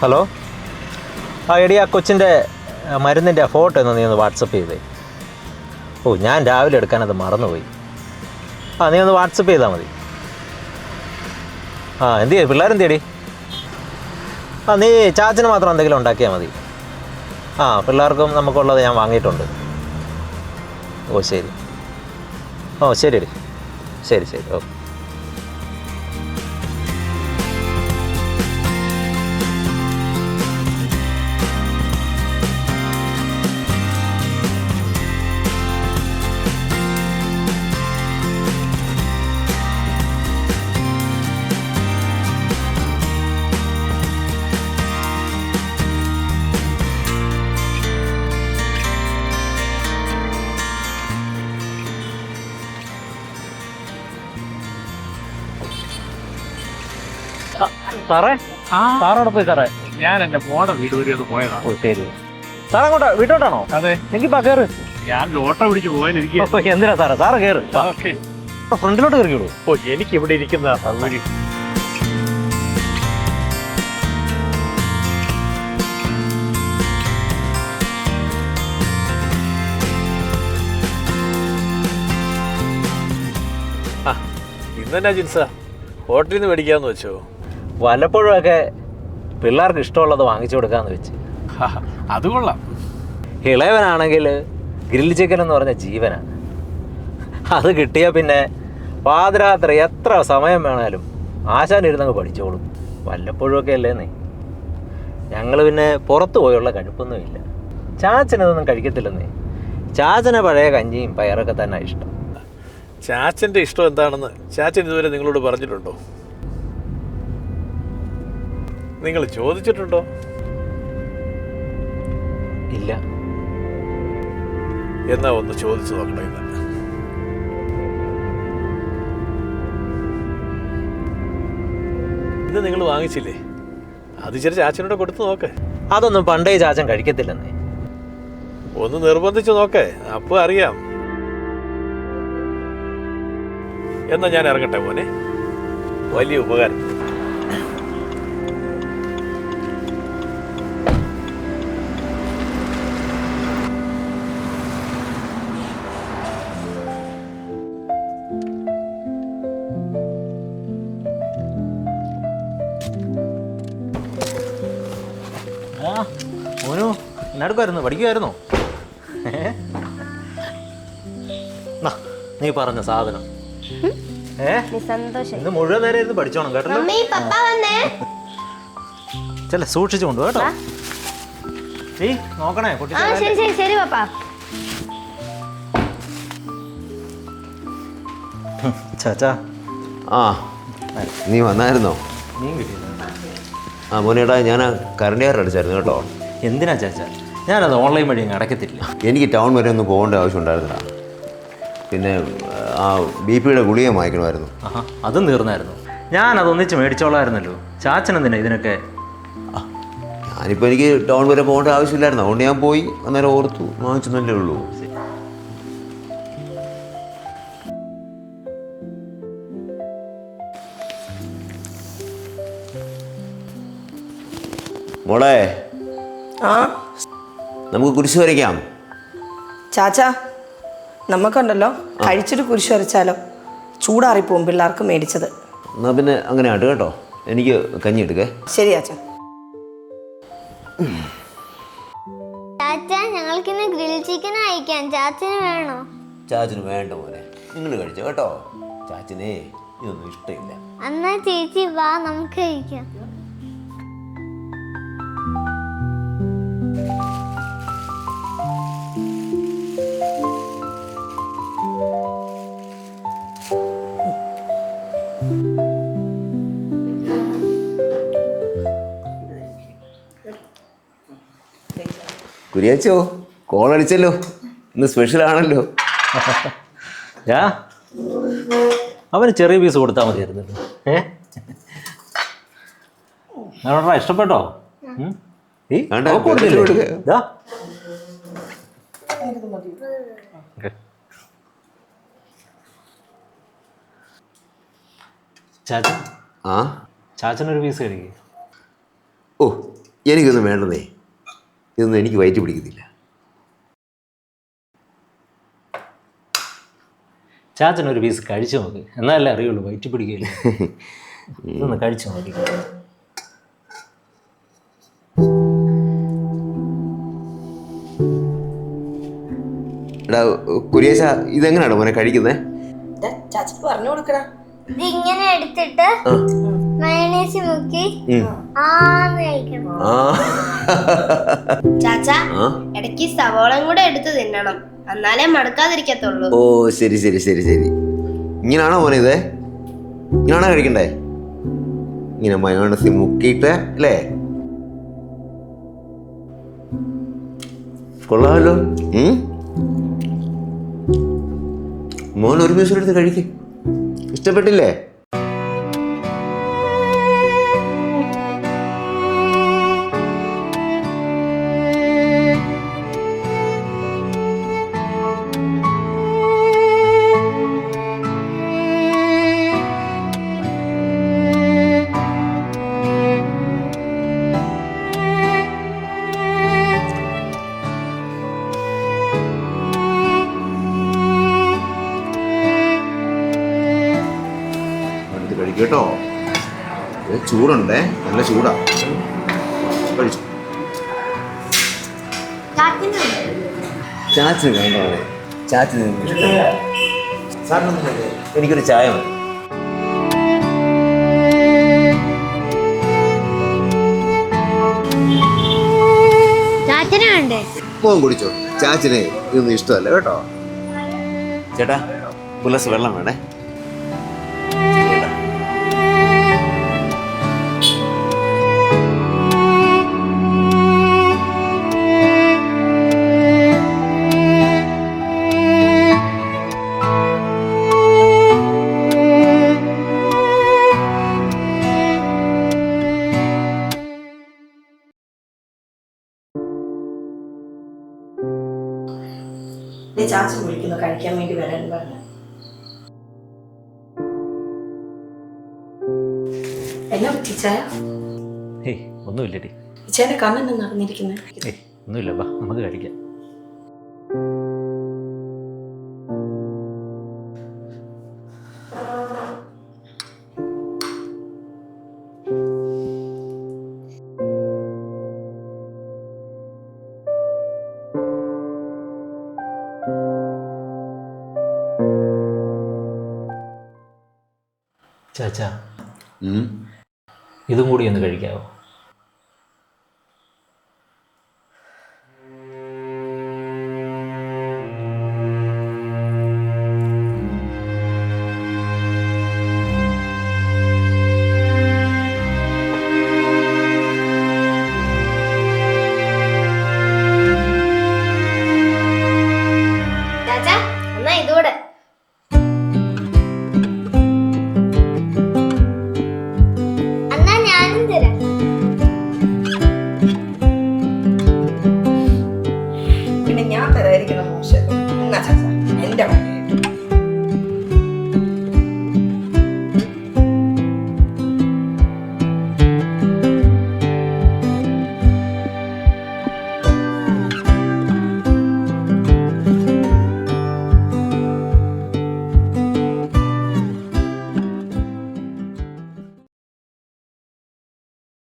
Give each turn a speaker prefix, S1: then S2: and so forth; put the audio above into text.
S1: Hello ആ എടി ആ കൊച്ചിന്റെ മരുന്നിന്റെ ഫോട്ടോ ഒന്ന് നീ ഒന്ന് വാട്സപ്പ് ചെയ്തേ. ഓ ഞാൻ രാവിലെ എടുക്കാനത് മറന്നുപോയി. ആ നീ ഒന്ന് വാട്സപ്പ് ചെയ്താൽ മതി. ആ എന്ത് ചെയ്യും പിള്ളേരെന്തിയടി ആ നീ ചാച്ചന് മാത്രം എന്തെങ്കിലും ഉണ്ടാക്കിയാൽ മതി. ആ പിള്ളേർക്കും നമുക്കുള്ളത് ഞാൻ വാങ്ങിയിട്ടുണ്ട്. ഓ ശരി. ഓ ശരി ശരി ശരി ഓക്കെ സാറേ? സാറോടെ പോയി സാറേ.
S2: ഞാൻ എന്റെ മോടെ വീട് വരെ ഒന്ന് പോയതാ.
S1: ഓ ശരി. സാർ അങ്ങോട്ടാ വീട്ടോട്ടാണോ
S2: അതെ.
S1: എനിക്ക് പാ കയറ്
S2: ഞാൻ ലോട്ടോ പിടിച്ച് പോകാനിരിക്കുക
S1: ഓ, എന്തിനാ സാറേ? സാറ് കയറ് ഫ്രണ്ടിലോട്ട് കയറിയോളൂ
S2: ഓ എനിക്ക് ഇവിടെ ഇരിക്കുന്ന സൗകര്യം. ഇന്നെന്നാ ജിൻസ? ഹോട്ടലിൽ നിന്ന് മേടിക്കാന്ന് വെച്ചോ.
S1: വല്ലപ്പോഴും ഒക്കെ പിള്ളേർക്ക് ഇഷ്ടമുള്ളത് വാങ്ങിച്ചു കൊടുക്കാന്ന് വെച്ച്.
S2: അത് കൊള്ളാം.
S1: ഇളയവനാണെങ്കിൽ ഗ്രിൽ ചിക്കൻ എന്ന് പറഞ്ഞ ജീവനാണ് അത് കിട്ടിയാൽ പിന്നെ പാതിരാത്രി എത്ര സമയം വേണേലും ആശാൻ ഇരുന്നങ്ങ് പഠിച്ചോളും. വല്ലപ്പോഴും അല്ലേ നീ? ഞങ്ങൾ പിന്നെ പുറത്തു പോയുള്ള കഴുപ്പൊന്നുമില്ല ചാച്ചനതൊന്നും കഴിക്കത്തില്ലെന്നേ ചാച്ചന് പഴയ കഞ്ഞിയും പയറൊക്കെ തന്നെ ഇഷ്ടം.
S2: ചാച്ചന്റെ ഇഷ്ടം എന്താണെന്ന് ചാച്ചൻ ഇതുവരെ നിങ്ങളോട് പറഞ്ഞിട്ടുണ്ടോ? നിങ്ങൾ ചോദിച്ചിട്ടുണ്ടോ?
S1: ഇല്ല.
S2: എന്നാ ഒന്ന് ചോദിച്ചു നോക്കണേ ഇത് ഇന്ന് നിങ്ങൾ വാങ്ങിച്ചില്ലേ? അത് ചെറിയ ചാച്ചനോട് കൊടുത്തു നോക്ക്.
S1: അതൊന്നും പണ്ടേ ചാച്ചൻ കഴിക്കത്തില്ലെന്നേ.
S2: ഒന്ന് നിർബന്ധിച്ചു നോക്കേ. അപ്പൊ അറിയാം. എന്നാ ഞാൻ ഇറങ്ങട്ടെ മോനെ? വലിയ ഉപകാരം.
S1: നടക്കുമായിരുന്നു പഠിക്കുമായിരുന്നോ? നീ പറഞ്ഞ സാധനം. ഇന്ന് മുഴുവൻ നേരം ഇരുന്ന് പഠിച്ചോണം
S3: കേട്ടോ.
S1: ചില സൂക്ഷിച്ചു കൊണ്ടു കേട്ടോ. നീ നോക്കണേ കുട്ടി
S3: ശരി ശരി ശരി പപ്പ.
S1: ചാച്ചാ.
S4: ആ നീ വന്നായിരുന്നോ?
S1: മീൻ കിട്ടിയില്ല.
S4: ആ മോനേടാ ഞാൻ കരണ്ടിയാർ അടിച്ചായിരുന്നു കേട്ടോ.
S1: എന്തിനാ ചാച്ചാ? ഞാനത് ഓൺലൈൻ വഴി അങ്ങ് അടയ്ക്കത്തില്ല.
S4: എനിക്ക് ടൗൺ വരെ ഒന്ന് പോകേണ്ട ആവശ്യം ഉണ്ടായിരുന്നില്ല. പിന്നെ ആ ബി പിയുടെ ഗുളിക വാങ്ങിക്കണമായിരുന്നു
S1: ആഹാ അതും തീർന്നായിരുന്നു. ഞാൻ അതൊന്നിച്ച് മേടിച്ചോളായിരുന്നല്ലോ. ചാച്ചനെന്തിനാ ഇതിനൊക്കെ?
S4: ഞാനിപ്പോൾ എനിക്ക് ടൗൺ വരെ പോകേണ്ട ആവശ്യമില്ലായിരുന്നു. അതുകൊണ്ട് ഞാൻ പോയി അന്നേരം ഓർത്തു വാങ്ങിച്ചെന്നല്ലേ ഉള്ളൂ. മോളെ.
S5: ആ?
S4: നമുക്ക് കുരിശ് വരയ്ക്കാം.
S5: ചാച്ചാ നമുക്കുണ്ടല്ലോ കഴിച്ചിട്ട് കുരിശ് വരച്ചാലോ? ചൂടാറിപ്പോവും പിള്ളേർക്ക് മേടിച്ചത്.
S4: എന്നാ പിന്നെ അങ്ങനെ ആട്ട് കേട്ടോ. എനിക്ക് കഞ്ഞി എടുക്കേ.
S5: ശരി ചാച്ചാ.
S3: ചാച്ച ഞങ്ങൾക്കിന്ന് ഗ്രിൽ ചിക്കൻ അയക്കാം. ചാച്ചന് വേണോ?
S4: ചാച്ചന് വേണ്ട മോനെ. നിങ്ങൾ കഴിച്ചോ കേട്ടോ. ചാച്ചനെ ഇതൊന്നും ഇഷ്ടമില്ല.
S3: എന്നാ ചേച്ചി വാ നമുക്ക് കഴിക്കാം.
S4: കുരിയാച്ചോ കോൾ അടിച്ചല്ലോ. ഇന്ന് സ്പെഷ്യൽ ആണല്ലോ.
S1: ഞാ അവന് ചെറിയ പീസ് കൊടുത്താൽ മതിയായിരുന്നല്ലോ ഏ? ഇഷ്ടപ്പെട്ടോ? ഈ, കൊടുത്തില്ലേ? ചാച്ചൻ
S4: ആ?
S1: ചാച്ചനൊരു പീസ് കഴിക്കുക
S4: ഓ എനിക്കൊന്നും വേണ്ടതേ ഇതൊന്നും എനിക്ക് വയറ്റി പിടിക്കുന്നില്ല
S1: ചാച്ചൻ ഒരു പീസ് കഴിച്ചു നോക്ക്. എന്നാലേ അറിയുള്ളൂ വയറ്റി പിടിക്കില്ല ഇതൊന്ന് കഴിച്ചു നോക്കി.
S4: എടാ കുരിയേശ ഇതെങ്ങനെയാണ് മോനെ കഴിക്കുന്നത്
S5: പറഞ്ഞു കൊടുക്കടാ.
S3: ഇതിങ്ങനെ ഇങ്ങനെ എടുത്തിട്ട് മയണീസ് മുക്കി
S6: ചാച്ച? ഇടയ്ക്ക് സവോളം കൂടെ എടുത്ത് തിന്നണം. എന്നാലേ മടുക്കാതിരിക്കത്തുള്ളൂ.
S4: ഓ ശരി ശരി ശരി ശരി. ഇങ്ങനാണോ മോനെ ഇത്? ഇങ്ങനാണോ കഴിക്കണ്ടേ? ഇങ്ങനെ മയോണസി മുക്കിയിട്ട് അല്ലേ? കൊള്ളാമല്ലോ? മോൻ ഒരു പീസ് എടുത്ത് കഴിക്കേ. ഇഷ്ടപ്പെട്ടില്ലേ? കഴിക്കും കേട്ടോ ചൂടുണ്ടേ? നല്ല ചൂടാ. കഴിച്ചു? ചാച്ചിന് വേണ്ട. ചാച്ചിന്? എനിക്കൊരു ചായ മതി. മോൻ കുടിച്ചോ. ചാച്ചിനെ ഇതൊന്നും ഇഷ്ടമല്ല കേട്ടോ? ചേട്ടാ പുലസ് വെള്ളം വേണേ.
S5: ചാച്ചൻ വിളിക്കുന്നു കഴിക്കാൻ വേണ്ടി വരാൻ പറഞ്ഞു. എന്നാ പറ്റി ചായ
S1: ഏയ് ഒന്നുമില്ലടി.
S5: ഇച്ചേന്റെ കണ്ണെന്നെ നടന്നിരിക്കുന്നത്
S1: ഏയ് ഒന്നുമില്ല നമുക്ക് കഴിക്കാം. ചാച്ചാ. ഇതും കൂടി ഒന്ന് കഴിക്കാമോ